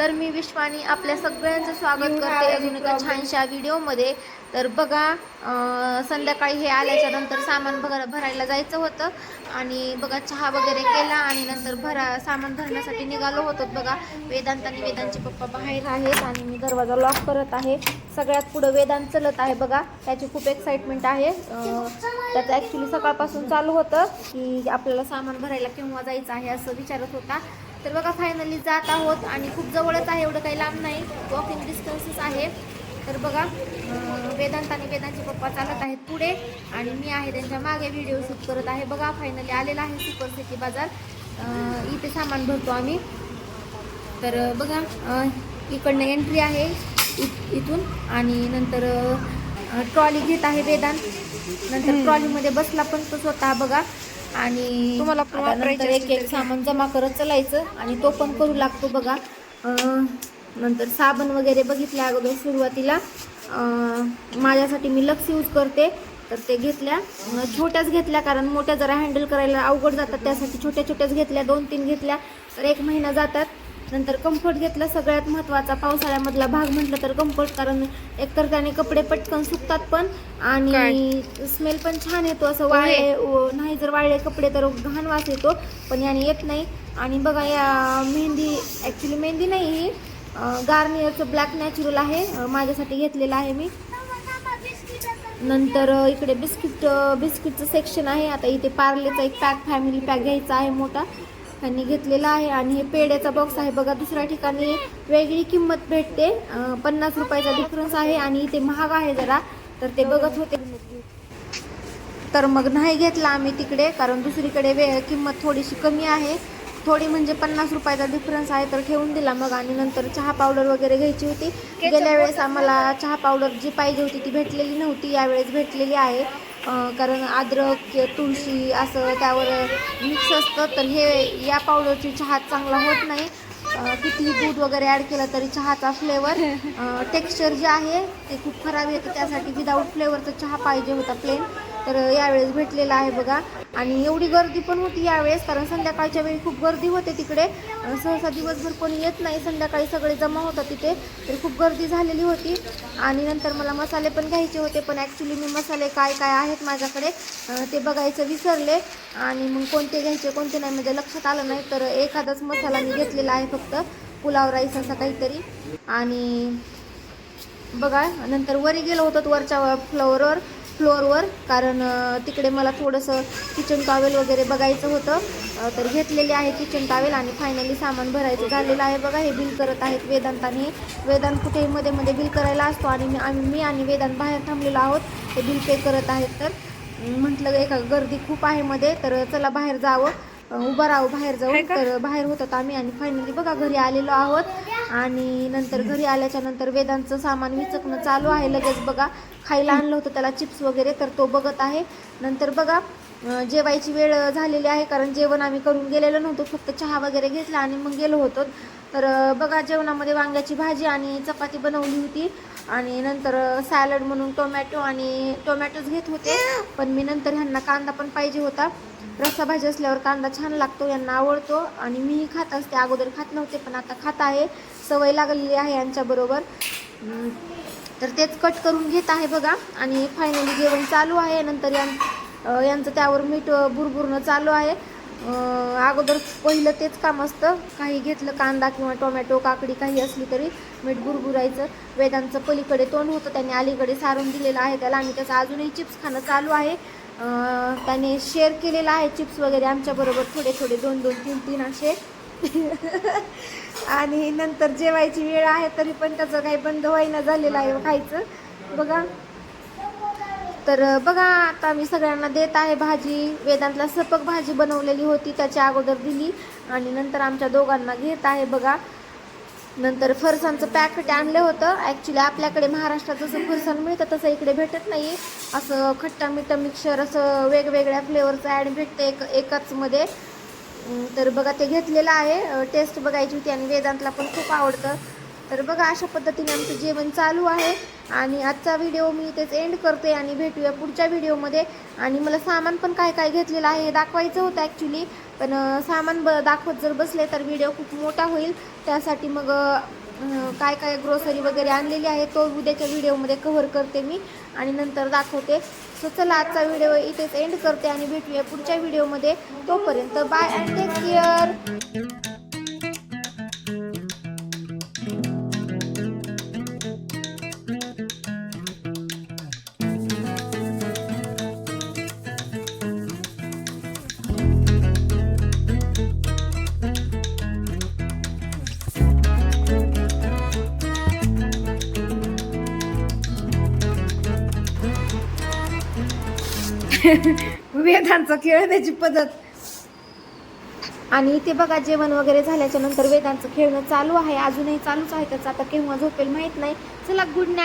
तर मी विश्वानी आपल्या सगळ्यांचं स्वागत करते अजून एका छानशा व्हिडिओमध्ये. तर बघा संध्याकाळी हे आल्याच्यानंतर सामान भर भरायला जायचं होतं. आणि बघा चहा वगैरे केला आणि नंतर भरा सामान भरण्यासाठी निघालो होतो. बघा वेदांत आणि वेदांचे पप्पा बाहेर आहेत आणि मी दरवाजा लॉक करत आहे. सगळ्यात पुढं वेदांत चलत आहे बघा. त्याची खूप एक्साइटमेंट आहे. त्याचं ॲक्च्युली सकाळपासून चालू होतं की आपल्याला सामान भरायला केव्हा जायचं आहे असं विचारत होता. तर बघा फायनली जात आहोत आणि खूप जवळच आहे एवढं काही लांब नाही. वॉकिंग डिस्टन्सच आहे. तर बघा वेदांत आणि वेदांचे पप्पा चालत आहेत पुढे आणि मी आहे त्यांच्या मागे व्हिडिओ शूट करत आहे. बघा फायनली आलेला आहे सुपर सिटी बाजार इथे सामान भरतो आम्ही. तर बघा इकडनं एंट्री आहे इथून आणि नंतर ट्रॉली घेत आहे वेदांत. नंतर ट्रॉलीमध्ये बसला पण तो स्वतः बघा. आणि तुम्हाला एक एक सामान जमा करत चलायचं आणि तो पण करू लागतो बघा. अं, नंतर साबण वगैरे बघितल्या अगोदर सुरुवातीला. अं, माझ्यासाठी मी लक्स यूज करते. तर ते घेतल्या. छोट्याच घेतल्या कारण मोठ्या जरा हँडल करायला अवघड जातात. त्यासाठी छोट्या छोट्याच घेतल्या. दोन तीन घेतल्या. तर एक महिना जातात. नंतर कम्फर्ट घेतला सगळ्यात महत्त्वाचा पावसाळ्यामधला भाग म्हटलं तर कम्फर्ट कारण एकतर त्याने कपडे पटकन सुकतात पण आणि स्मेल पण छान येतो. असं वाळले व- नाही जर वाळले कपडे तर घाण वास येतो पण याने येत नाही. आणि बघा या मेहंदी ॲक्च्युली मेहंदी नाही ही गार्नियरचं ब्लॅक नॅचरल आहे. माझ्यासाठी घेतलेलं आहे मी. नंतर इकडे बिस्किट बिस्किटचं सेक्शन आहे. आता इथे पार्लेचा एक पॅक फॅमिली पॅक घ्यायचा आहे मोठा. त्यांनी घेतलेला आहे आणि हे पेड्याचा बॉक्स आहे. बघा दुसऱ्या ठिकाणी वेगळी किंमत भेटते. पन्नास रुपयाचा डिफरन्स आहे आणि इथे महाग आहे जरा. तर ते बघत होते. तर मग नाही घेतला आम्ही तिकडे कारण दुसरीकडे वे किंमत थोडीशी कमी आहे. थोडी म्हणजे पन्नास रुपयाचा डिफरन्स आहे तर ठेवून दिला मग. आणि नंतर चहा पावडर वगैरे घ्यायची होती. गेल्या वेळेस आम्हाला चहा पावडर जी पाहिजे होती ती भेटलेली नव्हती. यावेळेस भेटलेली आहे. कारण अद्रक तुळशी असं त्यावर मिक्स असतं तर हे या पावडरची चहा चांगला होत नाही. कितीही दूध वगैरे ॲड केलं तरी चहाचा फ्लेवर टेक्स्चर जे आहे ते खूप खराब येतं. त्यासाठी विदाऊट फ्लेवरचा चहा पाहिजे होता प्लेन तर यावेळेस भेटलेला आहे बघा. आणि एवढी गर्दी पण होती यावेळेस कारण संध्याकाळच्या वेळी खूप गर्दी होते तिकडे. सहसा दिवसभर कोणी येत नाही संध्याकाळी सगळे जमा होतात तिथे. तर खूप गर्दी झालेली होती. आणि नंतर मला मसाले पण घ्यायचे होते पण ॲक्च्युली मी मसाले काय काय आहेत माझ्याकडे ते बघायचं विसरले. आणि मग कोणते घ्यायचे कोणते नाही म्हणजे लक्षात आलं नाही. तर एखादाच मसाला मी घेतलेला आहे फक्त पुलाव राईस असा काहीतरी. आणि बघा नंतर वरी गेलो होतो वरच्या फ्लोअरवर फ्लोअरवर कारण तिकडे मला थोडंसं किचन टॉवेल वगैरे बघायचं होतं. तर घेतलेले आहे किचन टॉवेल आणि फायनली सामान भरायचं झालेलं आहे बघा. हे बिल करत आहेत वेदांताने वेदांत कुठेही मध्ये मध्ये बिल करायला असतो आणि मी आम्ही मी आणि वेदांत बाहेर थांबलेलो आहोत. ते बिल पे करत आहेत तर. म्हटलं एका गर्दी खूप आहे मध्ये. तर चला बाहेर जावं. उभं राहू बाहेर जाऊन तर बाहेर होतात आम्ही आणि फायनली बघा घरी आलेलो आहोत. आणि नंतर घरी आल्याच्यानंतर वेदांचं सामान विचकणं चालू आहे. लगेच बघा खायला आणलं होतं त्याला चिप्स वगैरे तर तो बघत आहे. नंतर बघा जेवायची वेळ झालेली आहे कारण जेवण आम्ही करून गेलेलो नव्हतो. फक्त चहा वगैरे घेतला आणि मग गेलो होतो. तर बघा जेवणामध्ये वांग्याची भाजी आणि चपाती बनवली होती. आणि नंतर सॅलड म्हणून टोमॅटो आणि टोमॅटोच घेत होते. पण मी नंतर ह्यांना कांदा पण पाहिजे होता. रस्सा भाजी असल्यावर कांदा छान लागतो यांना आवडतो. आणि मीही खात असते. अगोदर खात नव्हते पण आता खात आहे. सवय लागलेली आहे यांच्याबरोबर तर तेच कट करून घेत आहे बघा. आणि फायनली जेवण चालू आहे. नंतर यां यांचं त्यावर मीठ बुरबुरणं चालू आहे. अगोदर पहिलं तेच काम असतं. काही घेतलं कांदा किंवा टोमॅटो काकडी काही असली तरी मीठ गुरगुरायचं वेदांचं पलीकडे तोंड होतं त्याने अलीकडे सारून दिलेलं आहे त्याला. आणि त्याचं अजूनही चिप्स खाणं चालू आहे. त्याने शेअर केलेलं आहे चिप्स वगैरे आमच्याबरोबर थोडे थोडे दोन दोन तीन तीन असे. आणि नंतर जेवायची वेळ आहे तरी पण त्याचं काही बंद होईना झालेलं आहे खायचं. बघा. तर बघा आता मी सगळ्यांना देत आहे भाजी. वेदांतला सपक भाजी बनवलेली होती त्याच्या अगोदर दिली. आणि नंतर आमच्या दोघांना घेत आहे बघा. नंतर फरसांचं पॅकेट आणलं होतं. ॲक्च्युली आपल्याकडे महाराष्ट्रात जसं फरसाण मिळतं तसं इकडे भेटत नाही असं खट्टा मिठा मिक्सर असं वेगवेगळ्या फ्लेवरचं ॲड भेटतं एक एकाचमध्ये तर बघा ते घेतलेलं आहे. टेस्ट बघायची होती आणि वेदांतला पण खूप आवडतं. तर बघा अशा पद्धतीने आमचं जेवण चालू आहे. आणि आजचा व्हिडिओ मी इथेच एंड करते आणि भेटूया पुढच्या व्हिडिओमध्ये आणि मला सामान पण काय काय घेतलेलं आहे हे दाखवायचं होतं ॲक्च्युली पण सामान ब दाखवत जर बसले तर व्हिडिओ खूप मोठा होईल. त्यासाठी मग काय काय ग्रोसरी वगैरे आणलेली आहे तो उद्याच्या व्हिडिओमध्ये कव्हर करते मी आणि नंतर दाखवते. सो चला आजचा व्हिडिओ इथेच एंड करते आणि भेटूया पुढच्या व्हिडिओमध्ये तोपर्यंत बाय अँड टेक केअर वेदांचा खेळण्याची पद्धत. आणि इथे बघा जेवण वगैरे झाल्याच्यानंतर वेदांचं खेळणं चालू आहे अजूनही चालूच आहे त्याचं आता केव्हा झोपेल माहीत नाही. चला गुड नाईट